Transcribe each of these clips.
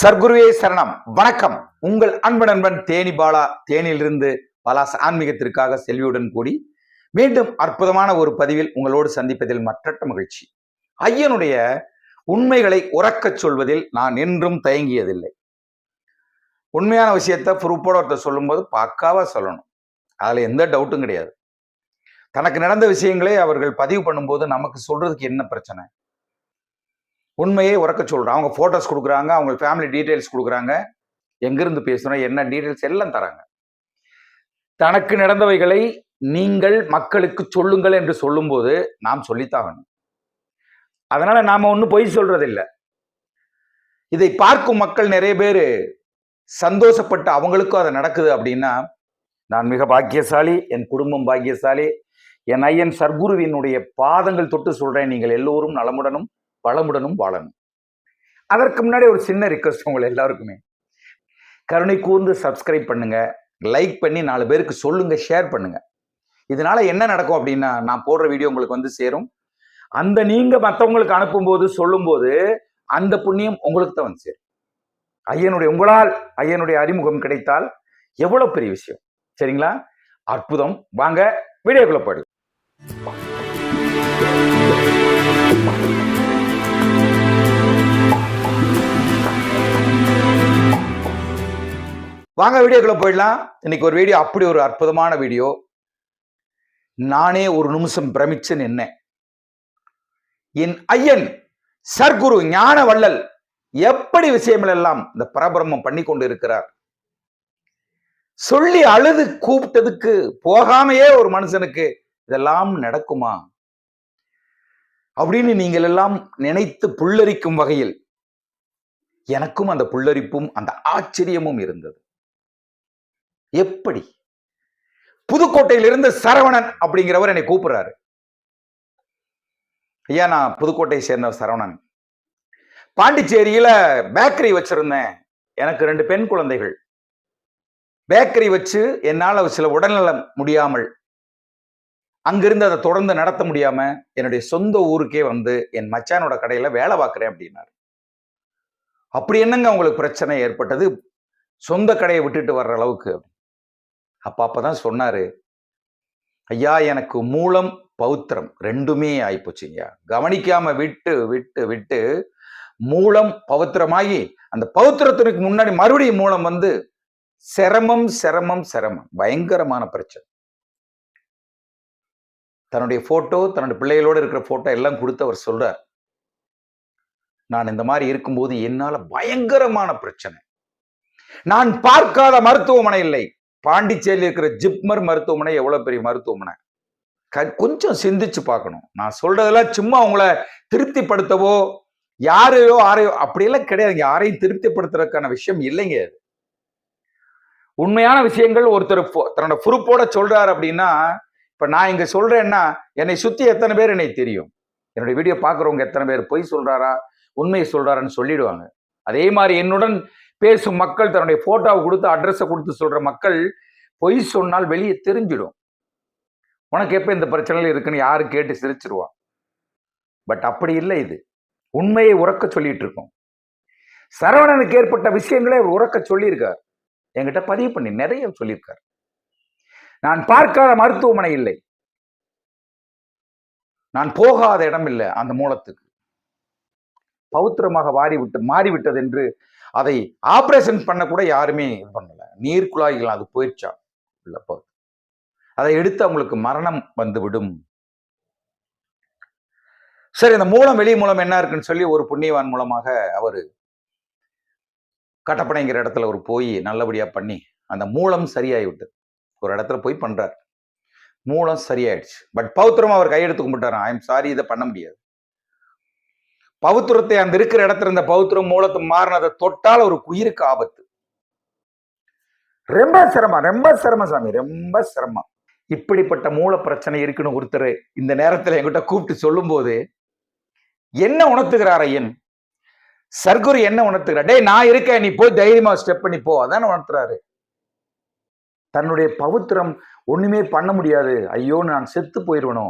சர்க்குருவே சரணம். வணக்கம். உங்கள் அன்பு நண்பன் தேனி பாலா தேனியிலிருந்து பலாஸ் ஆன்மீகத்திற்காக செல்வியுடன் கூடி மீண்டும் அற்புதமான ஒரு பதிவில் உங்களோடு சந்திப்பதில் மற்றற்ற மகிழ்ச்சி. ஐயனுடைய உண்மைகளை உறக்கச் சொல்வதில் நான் என்றும் தயங்கியதில்லை. உண்மையான விஷயத்த ப்ரூஃபோட ஒருத்தர் சொல்லும்போது பக்காவாக சொல்லணும். அதுல எந்த டவுட்டும் கிடையாது. தனக்கு நடந்த விஷயங்களே அவர்கள் பதிவு பண்ணும்போது நமக்கு சொல்றதுக்கு என்ன பிரச்சனை? உண்மையே உறக்க சொல்கிறான் அவங்க ஃபோட்டோஸ் கொடுக்குறாங்க அவங்க ஃபேமிலி டீட்டெயில்ஸ் கொடுக்குறாங்க. எங்கிருந்து பேசுகிறோம் என்ன டீட்டெயில்ஸ் எல்லாம் தராங்க. தனக்கு நடந்தவைகளை நீங்கள் மக்களுக்கு சொல்லுங்கள் என்று சொல்லும்போது நாம் சொல்லித்தாகணும். அதனால நாம ஒன்றும் பொய் சொல்றதில்லை. இதை பார்க்கும் மக்கள் நிறைய பேர் சந்தோஷப்பட்டு அவங்களுக்கும் அது நடக்குது அப்படின்னா நான் மிக பாக்கியசாலி என் குடும்பம் பாக்கியசாலி என் ஐயன் சர்க்குருவினுடைய பாதங்கள் தொட்டு சொல்றேன். நீங்கள் எல்லோரும் நலமுடனும் வளமுடனும் வாழணும். அதற்கு முன்னாடி ஒரு சின்ன ரிக்வஸ்ட் உங்களை எல்லாருக்குமே. கருணை கூர்ந்து சப்ஸ்கிரைப் பண்ணுங்க. லைக் பண்ணி நாலு பேருக்கு சொல்லுங்க ஷேர் பண்ணுங்க. இதனால என்ன நடக்கும் அப்படின்னா நான் போடுற வீடியோ உங்களுக்கு வந்து சேரும். அந்த நீங்க மற்றவங்களுக்கு அனுப்பும்போது சொல்லும்போது அந்த புண்ணியம் உங்களுக்கு தான் வந்து சேரும். ஐயனுடைய உங்களால் ஐயனுடைய அறிமுகம் கிடைத்தால் எவ்வளவு பெரிய விஷயம். சரிங்களா? அற்புதம். வாங்க வீடியோக்குள்ள போயிடலாம். வாங்க வீடியோக்குள்ள போயிடலாம். இன்னைக்கு ஒரு வீடியோ அப்படி ஒரு அற்புதமான வீடியோ. நானே ஒரு நிமிஷம் பிரமிச்சு நின்னேன். என் ஐயன் சர்க்குரு ஞான வள்ளல் எப்படி விஷயங்கள் எல்லாம் இந்த பரபிரமம் பண்ணி கொண்டு இருக்கிறார் சொல்லி அழுது கூப்பிட்டதுக்கு போகாமையே ஒரு மனுஷனுக்கு இதெல்லாம் நடக்குமா? அப்படின்னு நீங்கள் எல்லாம் நினைத்து புல்லரிக்கும் வகையில் எனக்கும் அந்த புல்லரிப்பும் அந்த ஆச்சரியமும் இருந்தது. எப்படி? புதுக்கோட்டையிலிருந்து சரவணன் அப்படிங்கிறவர் என்னை கூப்பிடுறாரு. ஐயா நான் புதுக்கோட்டையை சேர்ந்த சரவணன். பாண்டிச்சேரியில பேக்கரி வச்சிருந்தேன். எனக்கு ரெண்டு பெண் குழந்தைகள். பேக்கரி வச்சு என்னால் சில உடல்நலம் முடியாமல் அங்கிருந்து அதை தொடர்ந்து நடத்த முடியாம என்னுடைய சொந்த ஊருக்கே வந்து என் மச்சானோட கடையில வேலை பார்க்குறேன் அப்படின்னாரு. அப்படி என்னங்க உங்களுக்கு பிரச்சனை ஏற்பட்டது? சொந்த கடையை விட்டுட்டு வர்ற அளவுக்கு. அப்போ அப்பதான் சொன்னாரு ஐயா எனக்கு மூலம் பௌத்திரம் ரெண்டுமே ஆயிப்போச்சுங்கய்யா. கவனிக்காம விட்டு விட்டு விட்டு மூலம் பௌத்திரமாகி அந்த பௌத்திரத்திற்கு முன்னாடி மறுபடியும் மூலம் வந்து சிரமம் சிரமம் சிரமம். பயங்கரமான பிரச்சனை. தன்னுடைய போட்டோ தன்னுடைய பிள்ளைகளோடு இருக்கிற போட்டோ எல்லாம் கொடுத்து அவர் சொல்றார். நான் இந்த மாதிரி இருக்கும்போது என்னால பயங்கரமான பிரச்சனை. நான் பார்க்காத மருத்துவமனை இல்லை. பாண்டிச்சேரியில் இருக்கிற ஜிப்மர் மருத்துவமனை எவ்வளவு பெரிய மருத்துவமனை? க- கொஞ்சம் சிந்திச்சு பார்க்கணும். நான் சொல்றதெல்லாம் சும்மா உங்களை திருப்திப்படுத்தவோ யாரையோ யாரையோ அப்படியெல்லாம் கிடையாது. யாரையும் திருப்திப்படுத்துறதுக்கான விஷயம் இல்லைங்க உண்மையான விஷயங்கள் ஒருத்தர் தன்னோட பொறுப்போட சொல்றாரு அப்படின்னா இப்ப நான் இங்க சொல்றேன்னா என்னை சுத்தி எத்தனை பேர் என்னை தெரியும்? என்னுடைய வீடியோ பார்க்குறவங்க எத்தனை பேர் பொய் சொல்றாரா உண்மையை சொல்றாரான்னு சொல்லிடுவாங்க. அதே மாதிரி என்னுடன் பேசும் மக்கள் தன்னுடைய போட்டோவை கொடுத்து அட்ரஸை கொடுத்து சொல்ற மக்கள் பொய் சொன்னால் வெளியே தெரிஞ்சிடும். உனக்கு எப்ப இந்த பிரச்சனையில் இருக்குன்னு யாரு கேட்டு சிரிச்சிருவான் பட் அப்படி இல்லை இது. உண்மையை உறக்க சொல்லிட்டு இருக்கோம். சரவணனுக்கு ஏற்பட்ட விஷயங்களை அவர் உறக்க சொல்லியிருக்கார். என்கிட்ட பதிவு பண்ணி நிறைய சொல்லியிருக்கார். நான் பார்க்காத மருத்துவமனை இல்லை. நான் போகாத இடம் இல்லை அந்த மூலத்துக்கு. பௌத்திரமாக வாரி விட்டு மாறிவிட்டது என்று அதை ஆப்ரேஷன் பண்ண கூட யாருமே இது பண்ணல. நீர் குழாய்கள் அது போயிடுச்சா? இல்லை போ. அதை எடுத்து அவங்களுக்கு மரணம் வந்துவிடும் சரி இந்த மூலம் வெளி மூலம் என்ன இருக்குன்னு சொல்லி ஒரு புண்ணியவான் மூலமாக அவர் கட்டப்பனைங்கிற இடத்துல அவர் போய் நல்லபடியா பண்ணி அந்த மூலம் சரியாகி விட்டது ஒரு இடத்துல போய் பண்றார். மூலம் சரியாயிடுச்சு. பட் பௌத்திரம் அவர் கையெடுத்து கும்பிட்டாராம். ஐ எம் சாரி இதை பண்ண முடியாது. பௌத்திரத்தை அந்த இருக்கிற இடத்துல இருந்த பௌத்திரம் மூலத்தை மாறினதை தொட்டால் ஒரு உயிருக்கு ஆபத்து. ரொம்ப சிரமம் ரொம்ப சிரமம் சாமி ரொம்ப சிரமம். இப்படிப்பட்ட மூல பிரச்சனை இருக்குன்னு ஒருத்தர் இந்த நேரத்துல என்கிட்ட கூப்பிட்டு சொல்லும்போது என்ன உணர்த்துகிறார் ஐயன்? சர்க்குரு என்ன உணர்த்துகிறார்? டேய் நான் இருக்கேன் நீ போய் தைரியமா ஸ்டெப் பண்ணி போ. அதான் உணர்த்துறாரு. தன்னுடைய பவித்திரம் ஒண்ணுமே பண்ண முடியாது. ஐயோ நான் செத்து போயிடுவனோ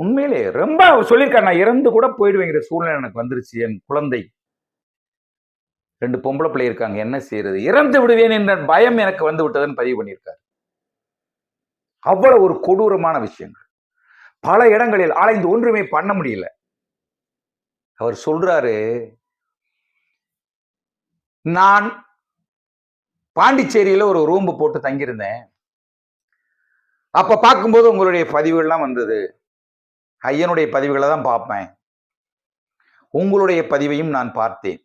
உண்மையிலே ரொம்ப அவர் சொல்லியிருக்காரு நான் இறந்து கூட போயிடுவேங்கிற சூழ்நிலை எனக்கு வந்துருச்சு என் குழந்தை. ரெண்டு பொம்பளை பிள்ளை இருக்காங்க என்ன செய்யறது இறந்து விடுவேன் என்ற பயம் எனக்கு வந்து விட்டதுன்னு பதிவு பண்ணியிருக்காரு. அவ்வளவு ஒரு கொடூரமான விஷயங்கள். பல இடங்களில் ஆலைந்து ஒன்றுமே பண்ண முடியல. அவர் சொல்றாரு நான் பாண்டிச்சேரியில ஒரு ரூம் போட்டு தங்கியிருந்தேன். அப்ப பார்க்கும்போது உங்களுடைய பதிவுகள்லாம் வந்தது. ஐயனுடைய பதிவுகளை தான் பார்ப்பேன். உங்களுடைய பதிவையும் நான் பார்த்தேன்.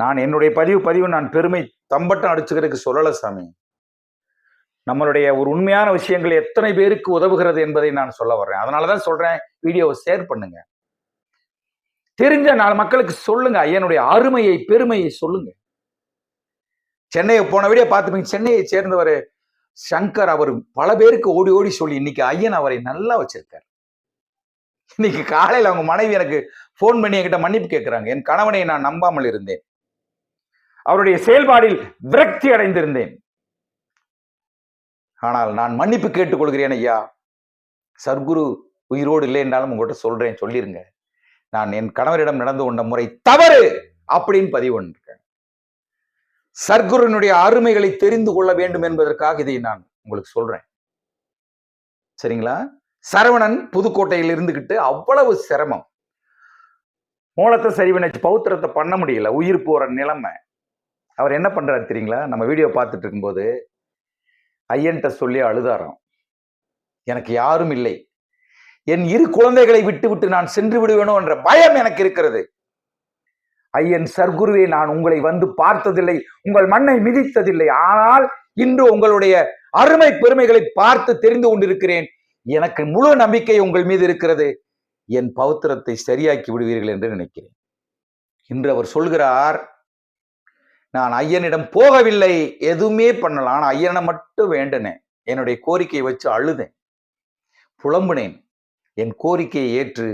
நான் என்னுடைய பதிவு பதிவு நான் பெருமை தம்பட்டம் அடிச்சுக்கிறதுக்கு சொல்லல சாமி. நம்மளுடைய ஒரு உண்மையான விஷயங்கள் எத்தனை பேருக்கு உதவுகிறது என்பதை நான் சொல்ல வர்றேன். அதனாலதான் சொல்றேன் வீடியோவை ஷேர் பண்ணுங்க. தெரிஞ்ச நாலு மக்களுக்கு சொல்லுங்க ஐயனுடைய அருமையை பெருமையை சொல்லுங்க. சென்னையை போன வீடியோ பார்த்துப்பீங்க. சென்னையை சேர்ந்தவர் சங்கர் அவர் பல பேருக்கு ஓடி ஓடி சொல்லி இன்னைக்கு ஐயன் அவரை நல்லா வச்சிருக்கார். இன்னைக்கு காலையில் அவங்க மனைவி எனக்கு ஃபோன் பண்ணி என்கிட்ட மன்னிப்பு கேட்கிறாங்க என் கணவனை நான் நம்பாமல் இருந்தேன். அவருடைய செயல்பாடில் விரக்தி அடைந்திருந்தேன். ஆனால் நான் மன்னிப்பு கேட்டுக்கொள்கிறேன் ஐயா. சர்க்குரு உயிரோடு இல்லை என்றாலும் உங்கள்கிட்ட சொல்றேன் சொல்லிருங்க. நான் என் கணவரிடம் நடந்து கொண்ட முறை தவறு அப்படின்னு பதிவு சர்க்குருனுடைய அருமைகளை தெரிந்து கொள்ள வேண்டும் என்பதற்காக இதை நான் உங்களுக்கு சொல்றேன். சரிங்களா? சரவணன் புதுக்கோட்டையில் இருந்துகிட்டு அவ்வளவு சிரமம். மூலத்தை சரி பண்ணி பௌத்திரத்தை பண்ண முடியல. உயிர் போற நிலைமை. அவர் என்ன பண்றாரு தெரியுங்களா? நம்ம வீடியோ பார்த்துட்டு இருக்கும்போது ஐயன்ட்ட சொல்லி அழுதாராம். எனக்கு யாரும் இல்லை. என் இரு குழந்தைகளை விட்டு விட்டு நான் சென்று விடுவேனோ என்ற பயம் எனக்கு இருக்கிறது. ஐயன் சர்க்குருவே நான் உங்களை வந்து பார்த்ததில்லை. உங்கள் மண்ணை மிதித்ததில்லை. ஆனால் இன்று உங்களுடைய அருமை பெருமைகளை பார்த்து தெரிந்து கொண்டிருக்கிறேன். எனக்கு முழு நம்பிக்கை உங்கள் மீது இருக்கிறது. என் பௌத்திரத்தை சரியாக்கி விடுவீர்கள் என்று நினைக்கிறேன். இன்று அவர் சொல்கிறார் நான் ஐயனிடம் போகவில்லை. எதுவுமே பண்ணலாம் ஆனால் ஐயனை மட்டும் வேண்டினேன். என்னுடைய கோரிக்கையை வச்சு அழுதேன். புலம்புனேன். என் கோரிக்கையை ஏற்று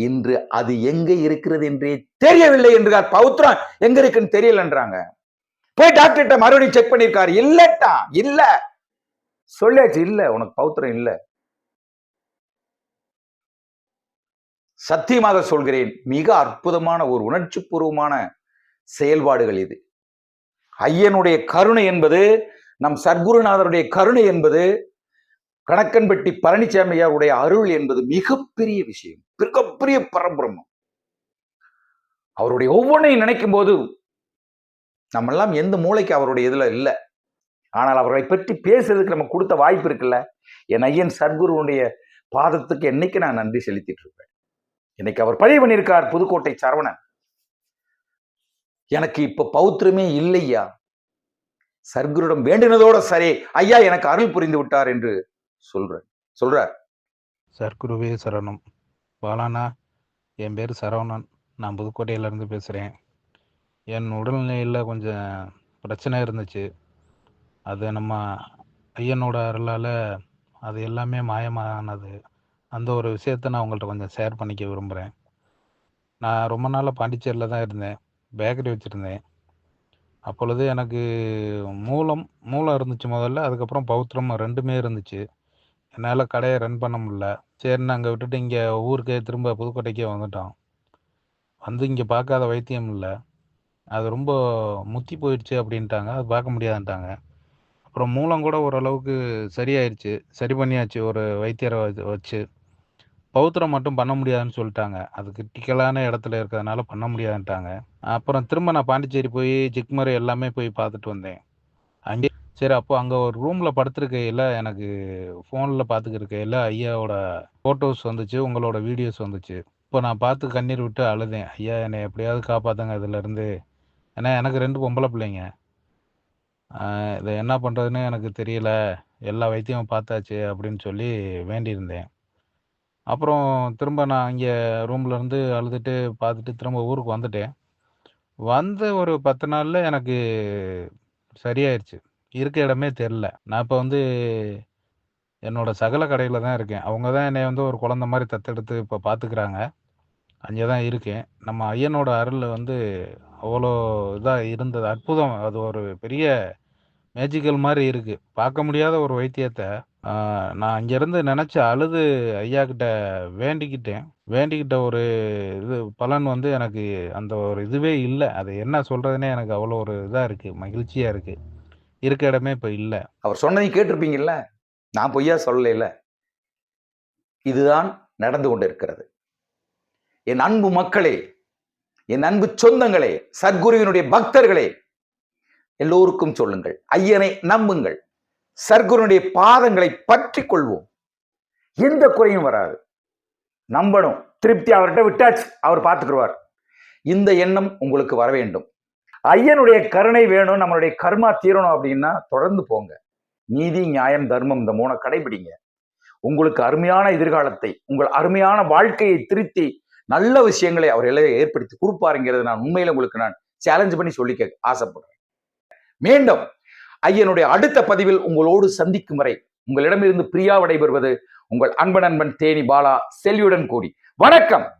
இன்று அது எங்க இருக்கிறது என்றே தெரியவில்லை என்று பௌத்திரம் எங்க இருக்குன்னு தெரியலன்றாங்க. போய் டாக்டர்கிட்ட மறுபடியும் செக் பண்ணிருக்காரு இல்லட்டா இல்ல. சொல்லியாச்சு இல்ல. உனக்கு பௌத்திரம் இல்ல. சத்தியமாக சொல்கிறேன் மிக அற்புதமான ஒரு உணர்ச்சி பூர்வமான செயல்பாடுகள் இது. ஐயனுடைய கருணை என்பது நம் சர்க்குருநாதருடைய கருணை என்பது கணக்கன்பட்டி பழனிசாமியாருடைய அருள் என்பது மிகப்பெரிய விஷயம் மிகப்பெரிய பரபிரமம் அவருடைய ஒவ்வொன்றையும் நினைக்கும் போது நம்மெல்லாம் எந்த மூளைக்கு அவருடைய இதுல இல்லை. ஆனால் அவர்களை பற்றி பேசுறதுக்கு நம்ம கொடுத்த வாய்ப்பு இருக்குல்ல? என் ஐயன் சத்குருவனுடைய பாதத்துக்கு என்னைக்கு நான் நன்றி செலுத்திட்டு இருப்பேன்? இன்னைக்கு அவர் பதிவு பண்ணியிருக்கார் புதுக்கோட்டை சரவணன். எனக்கு இப்ப பௌத்திரமே இல்லையா? சர்க்குருடம் வேண்டினதோட சரி ஐயா எனக்கு அருள் புரிந்து விட்டார் என்று சொல்கிறேன் சொல்றார். சர்க்குருவே சரணம். பாலானா என் பேர் சரவணன். நான் புதுக்கோட்டையிலேருந்து பேசுகிறேன் என் உடல்நிலையில் கொஞ்சம் பிரச்சனை இருந்துச்சு. அது நம்ம ஐயனோட அருளால் அது எல்லாமே மாயமானது. அந்த ஒரு விஷயத்த நான் உங்கள்கிட்ட கொஞ்சம் ஷேர் பண்ணிக்க விரும்புகிறேன் நான் ரொம்ப நாளாக பாண்டிச்சேரியில் தான் இருந்தேன். பேக்கரி வச்சுருந்தேன். அப்பொழுது எனக்கு மூலம் மூலம் இருந்துச்சு முதல்ல. அதுக்கப்புறம் பௌத்திரம் ரெண்டுமே இருந்துச்சு. என்னால் கடையை ரன் பண்ண முடியல. சரின்னு அங்கே விட்டுட்டு இங்கே ஊருக்கே திரும்ப புதுக்கோட்டைக்கே வந்துட்டோம். வந்து இங்கே பார்க்காத வைத்தியம் இல்லை. அது ரொம்ப முத்தி போயிடுச்சு அப்படின்ட்டாங்க. அது பார்க்க முடியாதுன்ட்டாங்க. அப்புறம் மூலம் கூட ஓரளவுக்கு சரியாயிடுச்சு சரி பண்ணியாச்சு ஒரு வைத்தியரை வச்சு- வச்சு. பௌத்திரம் மட்டும் பண்ண முடியாதுன்னு சொல்லிட்டாங்க. அது கிரிட்டிக்கலான இடத்துல இருக்கிறதுனால பண்ண முடியாதுன்ட்டாங்க. அப்புறம் திரும்ப நான் பாண்டிச்சேரி போய் ஜிக்மர் எல்லாமே போய் பார்த்துட்டு வந்தேன். அங்கே சரி அப்போ அங்கே ஒரு ரூமில் படுத்திருக்கையில் எனக்கு ஃபோனில் பார்த்துக்கிருக்கையில் ஐயாவோட ஃபோட்டோஸ் வந்துச்சு உங்களோட வீடியோஸ் வந்துச்சு. இப்போ நான் பார்த்து கண்ணீர் விட்டு அழுதேன். ஐயா என்னை எப்படியாவது காப்பாற்றுங்க இதுலேருந்து. ஏன்னா எனக்கு ரெண்டு பொம்பளை பிள்ளைங்க. இதை என்ன பண்ணுறதுன்னு எனக்கு தெரியல. எல்லா வைத்தியமும் பார்த்தாச்சு அப்படின்னு சொல்லி வேண்டியிருந்தேன். அப்புறம் திரும்ப நான் இங்கே ரூம்லேருந்து அழுதுட்டு பார்த்துட்டு திரும்ப ஊருக்கு வந்துட்டேன். வந்த ஒரு பத்து நாளில் எனக்கு சரியாயிருச்சு. இருக்க இடமே தெரில. நான் இப்போ வந்து என்னோட சகல கடையில் தான் இருக்கேன். அவங்க தான் என்னை வந்து ஒரு குழந்த மாதிரி தத்தெடுத்து இப்போ பார்த்துக்கிறாங்க அங்கே தான் இருக்கேன். நம்ம ஐயனோட அருள் வந்து அவ்வளோ இதாக இருந்தது. அற்புதம். அது ஒரு பெரிய மேஜிக்கல் மாதிரி இருக்குது பார்க்க முடியாத ஒரு வைத்தியத்தை நான் அங்கேருந்து நினச்சி அழுது ஐயா கிட்ட வேண்டிக்கிட்டேன். வேண்டிக்கிட்ட ஒரு இது பலன் வந்து எனக்கு அந்த ஒரு இதுவே இல்லை. அது என்ன சொல்கிறதுனே எனக்கு அவ்வளோ ஒரு இதாக இருக்குது மகிழ்ச்சியாக இருக்குது இருக்க இடமே இப்போ இல்லை. அவர் சொன்னதையும் கேட்டிருப்பீங்கல்ல? நான் பொய்யா சொல்லல இதுதான் நடந்து கொண்டிருக்கிறது. என் அன்பு மக்களே என் அன்பு சொந்தங்களே சத்குருவினுடைய பக்தர்களே எல்லோருக்கும் சொல்லுங்கள். ஐயனை நம்புங்கள். சர்க்குருனுடைய பாதங்களை பற்றி கொள்வோம் எந்த குறையும் வராது. நம்பணும். திருப்தி அவர்கிட்ட விட்டாச்சு. அவர் பார்த்துக்குருவார். இந்த எண்ணம் உங்களுக்கு வர வேண்டும் ஐயனுடைய கருணை வேணும் நம்மளுடைய கர்மா தீரணும் அப்படின்னா தொடர்ந்து போங்க. நீதி நியாயம் தர்மம் இந்த மூணை கடைபிடிங்க. உங்களுக்கு அருமையான எதிர்காலத்தை உங்கள் அருமையான வாழ்க்கையை திருத்தி நல்ல விஷயங்களை அவர் எல்லாம் ஏற்படுத்தி கொடுப்பாருங்கிறது நான் உண்மையில உங்களுக்கு நான் சேலஞ்ச் பண்ணி சொல்லிக்க ஆசைப்படுறேன். மீண்டும் ஐயனுடைய அடுத்த பதிவில் உங்களோடு சந்திக்கும் வரை உங்களிடமிருந்து பிரியா விடைபெறுவது உங்கள் அன்பன் அன்பன் தேனி பாலா செல்வியுடன் கூடி. வணக்கம்!